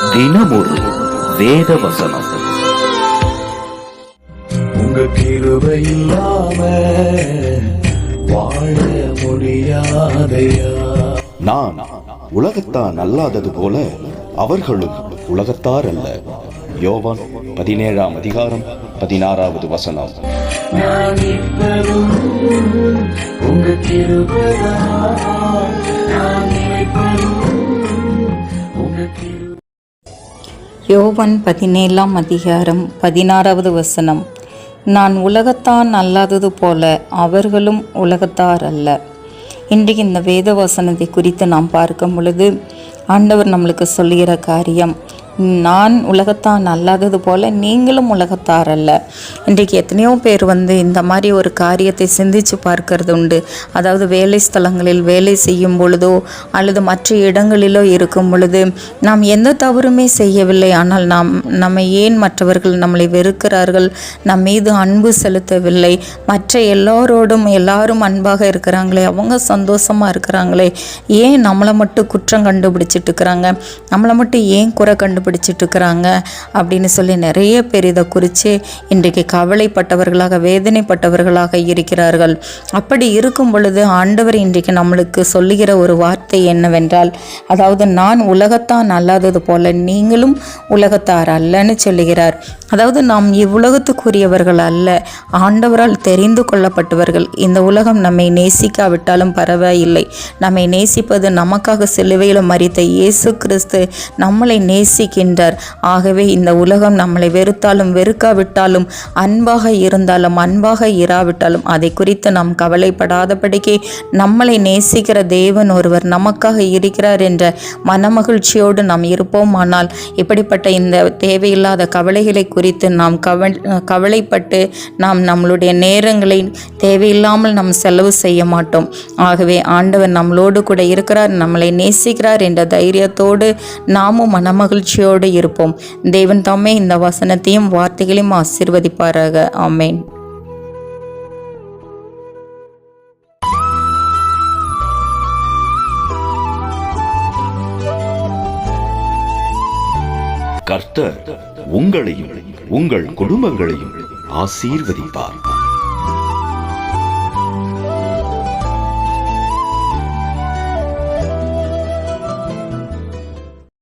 தினமொரு வேத வசனம் உங்க கிருபை இல்லாம வாழ முடியாதையா நான் உலகத்தான் அல்லாதது போல அவர்களும் உலகத்தார் அல்ல. யோவான் பதினேழாம் அதிகாரம் பதினாறாவது வசனம். உங்க கிருபைதான் யோவன் பதினேழாம் அதிகாரம் பதினாறாவது வசனம். நான் உலகத்தான் அல்லாதது போல அவர்களும் உலகத்தார் அல்ல. இன்றைக்கு இந்த வேத வசனத்தை குறித்து நாம் பார்க்கும் பொழுது ஆண்டவர் நம்மளுக்கு சொல்லுகிற காரியம் நான் உலகத்தான் அல்லாதது போல் நீங்களும் உலகத்தார் அல்ல. இன்றைக்கு எத்தனையோ பேர் வந்து இந்த மாதிரி ஒரு காரியத்தை சிந்திச்சு பார்க்கறது உண்டு. அதாவது வேலை ஸ்தலங்களில் வேலை செய்யும் பொழுதோ அல்லது மற்ற இடங்களிலோ இருக்கும் பொழுது நாம் எந்த தவறுமே செய்யவில்லை. ஆனால் நாம் நம்மை ஏன் மற்றவர்கள் நம்மளை வெறுக்கிறார்கள்? நம் மீது அன்பு செலுத்தவில்லை. மற்ற எல்லோரோடும் எல்லாரும் அன்பாக இருக்கிறாங்களே அவங்க சந்தோஷமாக இருக்கிறாங்களே. ஏன் நம்மளை மட்டும் குற்றம் கண்டுபிடிச்சிட்டு இருக்கிறாங்க? நம்மளை மட்டும் ஏன் குறை கண்டுபிடி இருக்கிறாங்க அப்படின்னு சொல்லி நிறைய பேர் இதை குறித்து இன்றைக்கு கவலைப்பட்டவர்களாக வேதனைப்பட்டவர்களாக இருக்கிறார்கள். அப்படி இருக்கும் பொழுது ஆண்டவர் இன்றைக்கு நம்மளுக்கு சொல்லுகிற ஒரு வார்த்தை என்னவென்றால் அதாவது நான் உலகத்தான் அல்லாதது போல நீங்களும் உலகத்தார் அல்லன்னு சொல்லுகிறார். அதாவது நாம் இவ்வுலகத்துக்குரியவர்கள் அல்ல ஆண்டவரால் தெரிந்து கொள்ளப்பட்டவர்கள். இந்த உலகம் நம்மை நேசிக்காவிட்டாலும் பரவாயில்லை. நம்மை நேசிப்பது நமக்காக சிலுவையில் மறித்த இயேசு கிறிஸ்து நம்மளை நேசிக்க இருக்கின்றார். ஆகவே இந்த உலகம் நம்மளை வெறுத்தாலும் வெறுக்காவிட்டாலும் அன்பாக இருந்தாலும் அன்பாக இராவிட்டாலும் அதை குறித்து நாம் கவலைப்படாதபடிக்கு நம்மளை நேசிக்கிற தேவன் ஒருவர் நமக்காக இருக்கிறார் என்ற மனமகிழ்ச்சியோடு நாம் இருப்போமானால் இப்படிப்பட்ட இந்த தேவையில்லாத கவலைகளை குறித்து நாம் கவ கவலைப்பட்டு நாம் நம்மளுடைய நேரங்களை தேவையில்லாமல் நாம் செலவு செய்ய மாட்டோம். ஆகவே ஆண்டவர் நம்மளோடு கூட இருக்கிறார் நம்மளை நேசிக்கிறார் என்ற தைரியத்தோடு நாமும் மனமகிழ்ச்சி மகிழ்ச்சியோடு இருப்போம். தேவன் தாமே இந்த வசனத்தையும் வார்த்தைகளையும் ஆசீர்வதிப்பாராக. ஆமேன். கர்த்தர் உங்களையும் உங்கள் குடும்பங்களையும் ஆசீர்வதிப்பார்.